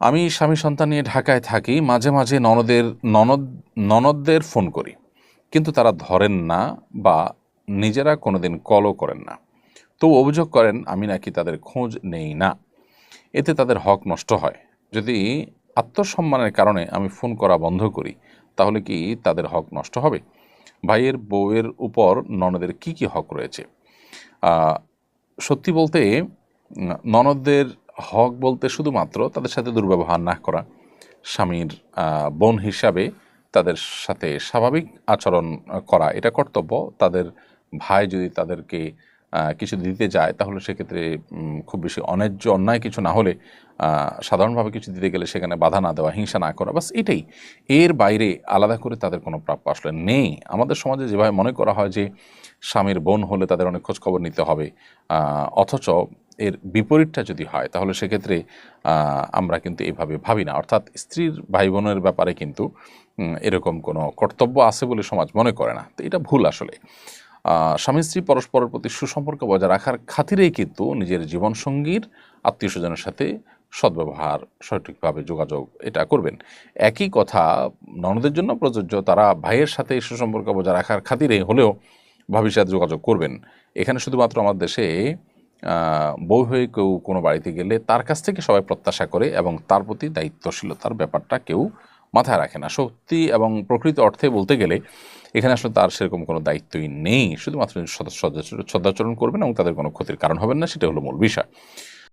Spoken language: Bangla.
আমি স্বামী সন্তান নিয়ে ঢাকায় থাকি, মাঝে মাঝে ননদের, ননদ, ননদদের ফোন করি। কিন্তু তারা ধরেন না বা নিজেরা কোনোদিন কলও করেন না। তো অভিযোগ করেন, আমি নাকি তাদের খোঁজ নেই না। এতে তাদের হক নষ্ট হয়। যদি আত্মসম্মানের কারণে আমি ফোন করা বন্ধ করি, তাহলে কি তাদের হক নষ্ট হবে? ভাইয়ের বউয়ের উপর ননদের কি কি হক রয়েছে? সত্যি বলতে ননদদের হক বলতে শুধুমাত্র তাদের সাথে দুর্ব্যবহার না করা। স্বামীর বোন হিসাবে তাদের সাথে স্বাভাবিক আচরণ করা এটা কর্তব্য। তাদের ভাই যদি তাদেরকে কিছু দিতে যায় তাহলে সেক্ষেত্রে খুব বেশি অন্যায্য অন্যায় কিছু না হলে সাধারণভাবে কিছু দিতে গেলে সেখানে বাধা না দেওয়া, হিংসা না করা, বাস এটাই। এর বাইরে আলাদা করে তাদের কোনো প্রাপ্য আসলে নেই। আমাদের সমাজে যেভাবে মনে করা হয় যে, স্বামীর বোন হলে তাদের অনেক খোঁজখবর নিতে হবে অথচ এর বিপরীতটা যদি হয়, তাহলে সেক্ষেত্রে আমরা কিন্তু এভাবে ভাবি না। অর্থাৎ স্ত্রীর ভাই বোনের ব্যাপারে কিন্তু এরকম কোনো কর্তব্য আছে বলে সমাজ মনে করে না। তো এটা ভুল আসলে। স্বামী স্ত্রী পরস্পরের প্রতি সুসম্পর্ক বজায় রাখার খাতিরেই কিন্তু নিজের জীবনসঙ্গীর আত্মীয় স্বজনের সাথে সদ্ব্যবহার, সঠিকভাবে যোগাযোগ এটা করবেন। একই কথা, ননদের জন্য প্রযোজ্য, তারা ভাইয়ের সাথে সুসম্পর্ক বজায় রাখার খাতিরে হলেও সাথে যোগাযোগ করবেন। এখানে শুধুমাত্র আমার দেশে বউ হয়ে কেউ কোনো বাড়িতে গেলে তার কাছ থেকে সবাই প্রত্যাশা করে এবং তার প্রতি দায়িত্বশীলতার ব্যাপারটা কেউ মাথায় রাখে না। সত্যি এবং প্রকৃত অর্থে বলতে গেলে, এখানে আসলে তার সেরকম কোনো দায়িত্বই নেই। শুধুমাত্র সদ- সদ- সদাচরণ করবেন এবং তাদের কোনো ক্ষতির কারণ হবেন না, সেটা হলো মূল বিষয়।